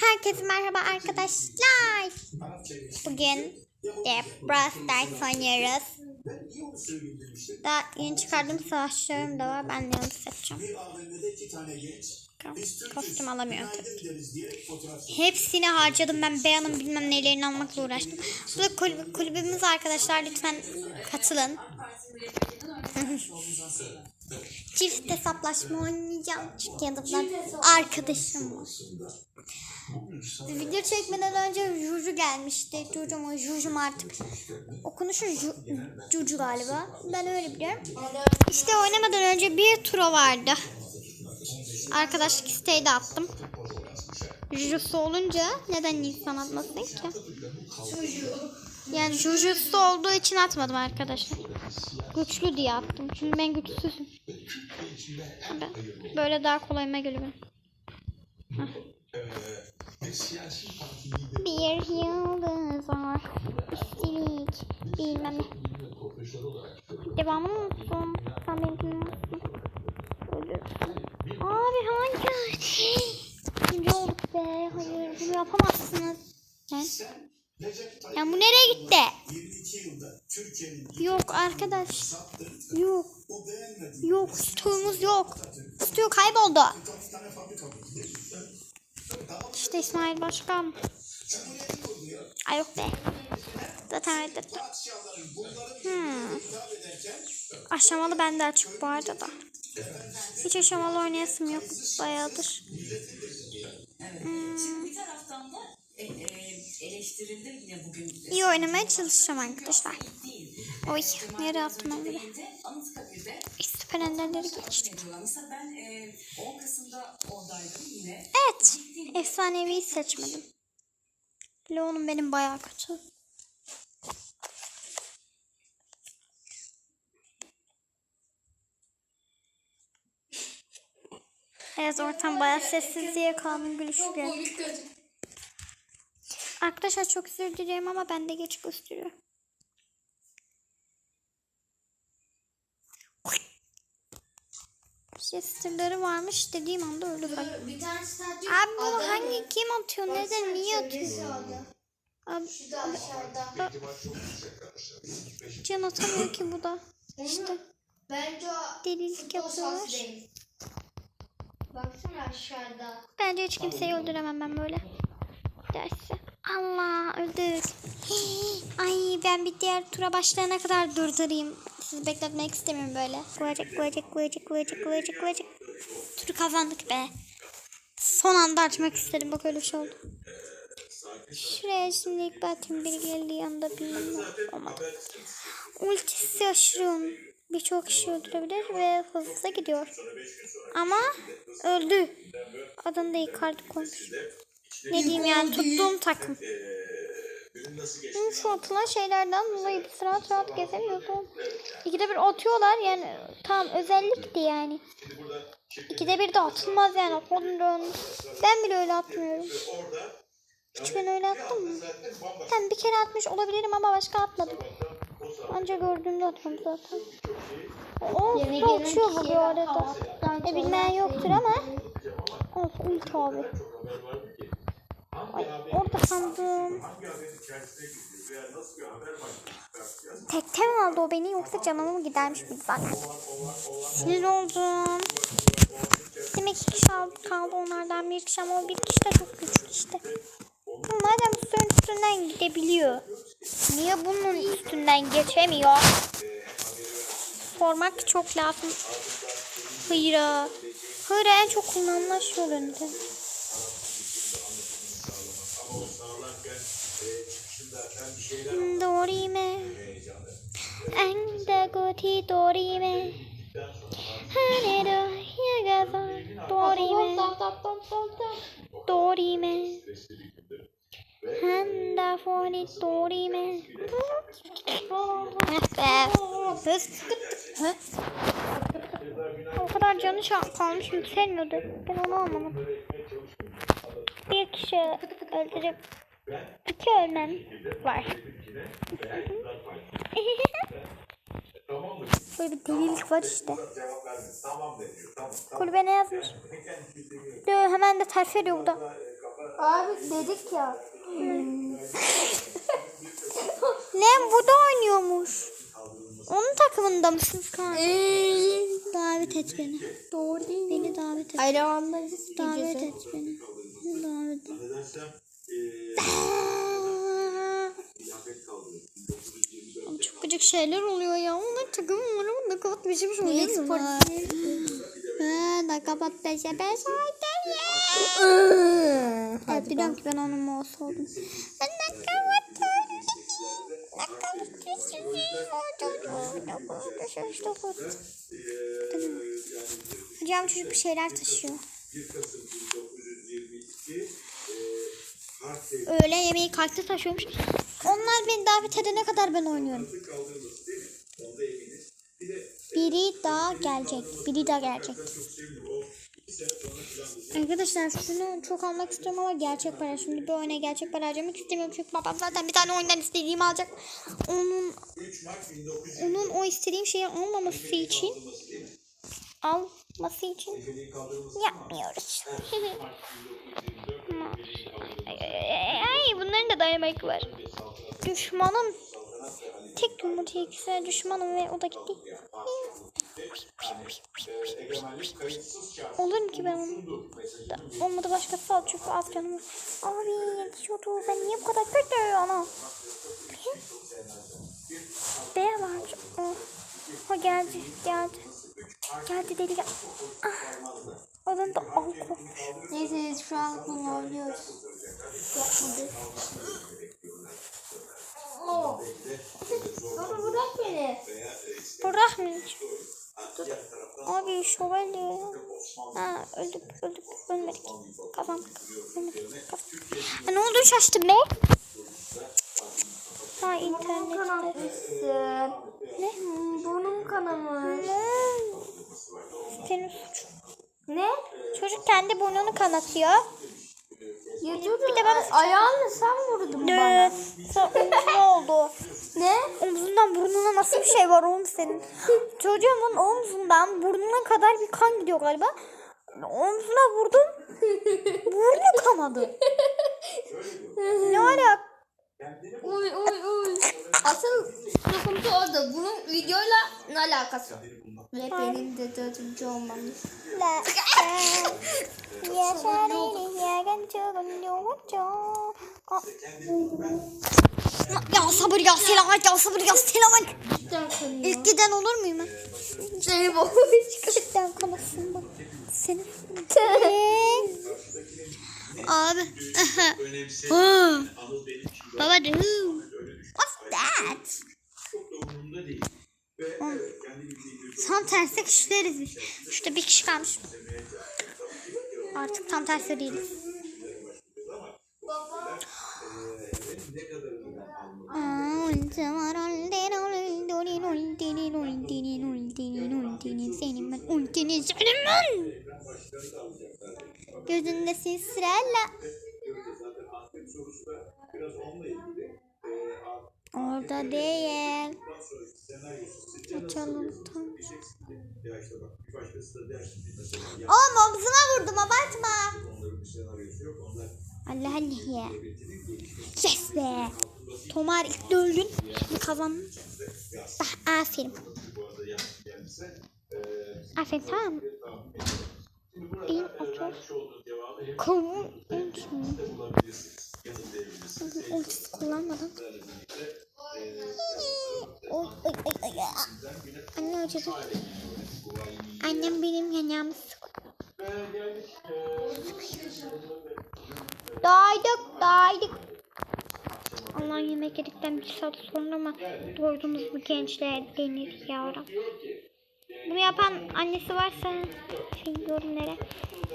Herkese merhaba arkadaşlar. Bugün de Brawl Stars oynuyoruz. Daha yeni çıkardığım savaşlarım da var. Ben de onu seçeceğim. Kostüm alamıyorum tabii. Hepsini harcadım ben beyanın bilmem nelerini almakla uğraştım. Bu da kulübü, kulübümüz arkadaşlar lütfen katılın. Çift hesaplaşma oynayacağım. Çünkü yanımda arkadaşım var. Video çekmeden önce Juju gelmişti. Juju mu? Juju artık? Okunuşu Ju, Juju galiba. Ben öyle biliyorum. İşte oynamadan önce bir tura vardı. Arkadaşlık isteği de attım. Juju'su olunca neden insan atmasın ki? Yani Juju'su olduğu için atmadım arkadaşlar. Güçlü diye attım. Çünkü ben güçsüzüm. Böyle daha kolayıma geliyor benim. Bir yıldız var. Üstelik bilmem ne. Devamını unuttum. Sen beni dinliyorsun. Ölürsün. Abi hangi? Birinci olduk be. Hayır bunu yapamazsınız. Sen? Ya bu nereye gitti? Yok arkadaş. Yok. Yok stoğumuz yok. Stoğu kayboldu. İşte İsmail Başkan. Ay yok be. Zaten reddettim. Hmm. Aşamalı bende açık bu arada da. Hiç aşamalı oynayasım yok bayağıdır. Hmm. İyi oynamaya çalışacağım arkadaşlar. Oy nereye attım ben. Enderleri geçtik. Mesela ben e, 10 Kasım'da oradaydım yine. Evet. Efsaneviyi seçmedim. Leon'um benim bayağı kötü. Evet ortam bayağı sessiz diye kaldım gülüşüyor. Arkadaşlar çok özür ama ben de geç gösteriyor. Jesterları varmış dediğim anda öldü bak. Bir tane Abi bunu hangi kim atıyor? Neden niye atıyor? atıyor? Abi Şu da aşağıda. can atamıyor ki bu da. İşte Bence o delilik yapıyorlar. Baksana aşağıda. Bence hiç kimseyi öldüremem ben böyle. Dersi. Allah öldük. Ay ben bir diğer tura başlayana kadar durdurayım. Sizi bekletmek istemiyorum böyle. Kıvırcık kıvırcık kıvırcık kıvırcık kıvırcık kıvırcık. Turu kazandık be. Son anda açmak istedim bak öyle şey oldu. Şuraya şimdi ilk batım geldiği anda bilmem olmadı. Ultisi aşırı. Birçok kişi öldürebilir ve hızlı gidiyor. Ama öldü. Adını da Icardi koymuş. Ne diyeyim yani tuttuğum takım. Hı, Şu atılan şeylerden dolayı biz rahat rahat gezemiyordum. İkide bir atıyorlar yani tam özellikti yani. İkide bir de atılmaz yani. Onun Ben bile öyle atmıyorum. Hiç ben öyle attım mı? Ben bir kere atmış olabilirim ama başka atmadım. Ancak gördüğümde atıyorum zaten. O Yeni da gelen uçuyor bu kişiye arada. E bilmeyen yoktur ama. Of ulti abi. Ay, orada sandım. Tekte mi aldı o beni yoksa canımı mı gidermiş bir zaten. Sinir oldum. Demek iki kişi aldı, kaldı onlardan bir kişi ama o bir kişi de çok güçlü işte. Madem suyun üstünden gidebiliyor. Niye bunun üstünden geçemiyor? Sormak çok lazım. Hıyra. Hıyra en çok kullanılan şey önünde. Dorime. Anda goti dorime. Hanero yagaza dorime. Dorime. Handa foni. Hız. Hı? O kadar canı kalmış yükselmiyordu. Ben onu anlamadım. Bir kişi öldürüp iki ölmem var. Şöyle bir delilik var işte. Kulübe ne yazmış? Diyor hemen de ters veriyor bu da. Abi dedik ya. Lan bu da oynuyormuş. Onun takımında mısınız kanka? davet et beni. Doğru değil Beni davet et. Biz Davet et beni. Davet et. küçük şeyler oluyor ya. Onlar takım umarım da kapat bir şey mi oluyor? Spor. Da kapat da şey ben şarkı. Evet biliyorum ki ben onun mouse oldum. Ben de kapat Hocam çocuk bir şeyler taşıyor. Öğle yemeği kalkta taşıyormuş. Onlar beni davet edene kadar ben oynuyorum. Biri daha gelecek. Biri daha gelecek. Arkadaşlar şunu çok almak istiyorum ama gerçek para. Şimdi bir oyuna gerçek para harcamak istemiyorum çünkü babam zaten bir tane oyundan istediğimi alacak. Onun 3 Mart 1900 onun o istediğim şeyi almaması için alması için yapmıyoruz. Da dayamak var. Düşmanım tek yumurta ikisi düşmanım ve o da gitti. egemenlik kayıtsız şart Olur mu ki ben onu? Da- Olmadı başkası al çünkü az canım. Abi yetişiyordu. Ben niye bu kadar kötü ana? B var. O, o geldi. Geldi. Geldi deli gel. Ah. Onun da al kopmuş. Neyse şu an bunu oynuyoruz. Baba bırak beni. Bırak mı? Abi şövalye. Ha öldük öldük ölmedik. Ha, ne oldu şaştım be? Ha internette. Ne? Burnum kanamış. Senin suçun. Ne? Çocuk kendi burnunu kanatıyor. Ya dur Bir de bana ayağınla sen vurdun bana. Ne? Sen omzuna oldu. Ne? Omzundan burnuna nasıl bir şey var oğlum senin? Çocuğumun omzundan burnuna kadar bir kan gidiyor galiba. Omzuna vurdum. Burnu kanadı. ne alaka? Uy uy uy. Asıl sıkıntı orada. Bunun videoyla ne alakası? Ve benim de dördüncü olmamış. Ya sarayım yerden çığırıyor Ya sabır ya selamet ya sabır ya selamet. İlk giden olur muyum ben? Zeynep Cidden kalasın bak. Senin. Abi. Baba What's that? Son terslik işleriz. Şurada bir kişi kalmış. Artık tam tersi değiliz. Senin ben ultini senin ben. Gözünde sisrella. Orada değil. Açalım tam. Ya işte bak bir başkası da der ki mesela ya Oğlum omzuma vurdum abartma. onların bir senaryosu yok. Onlar Allah Allah ya. devletinin gelişmesi Yes be. Tomar ilk de öldün. Şimdi kazandın. Ah, aferin. bu arada yanlış gelmişse Aferin tamam mı? tahmin ediyorum. Şimdi burada İyi, e, otur. vermiş olduğu cevabı hep Kovun. de bulabilirsiniz. Yanıtlayabilirsiniz. Ultisi kullanmadan. Sizlerle birlikte e, Oy, oy, oy, oy. Anne acıdı. Daydık. Allah yemek yedikten bir saat sonra mı doydunuz mu gençler denir yavrum. Bunu yapan annesi varsa şey yorumlara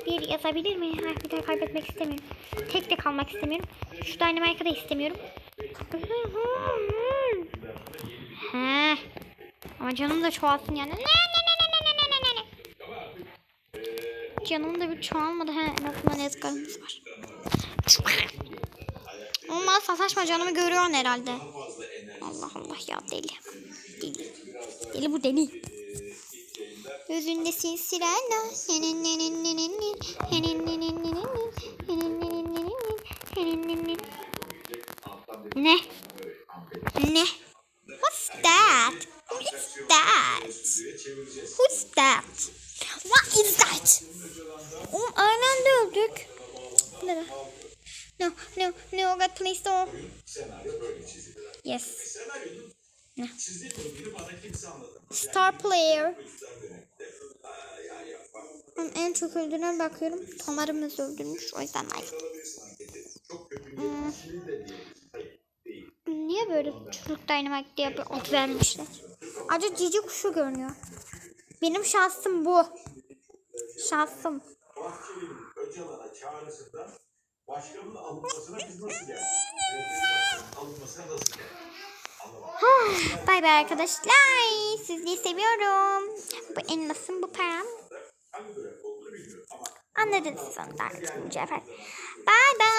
bir yazabilir mi? Harfleri kaybetmek istemiyorum. Tek de kalmak istemiyorum. Şu Dynamite'ı da istemiyorum. He. Ama canım da çoğalsın yani. Ne ne ne ne ne ne ne ne ne. Canım da bir çoğalmadı. He, en azından ezgarımız var. Normal sataşma canımı görüyorsun herhalde. Allah Allah ya deli. Deli. Deli bu deli. Gözünde sinsireler. Star player. Ben en çok öldüren bakıyorum. Tamarımız öldürmüş. O yüzden like. Hmm. Niye böyle çocuk dynamite diye bir ad vermişler? Acı cici kuşu görünüyor. Benim şansım bu. Çağrısından başkanın alınmasına biz nasıl geldik? Alınmasına nasıl geldik? Ah, bay bay arkadaşlar. Sizleri seviyorum. Bu en elmasım bu param. Anladınız sonunda. Bay bay.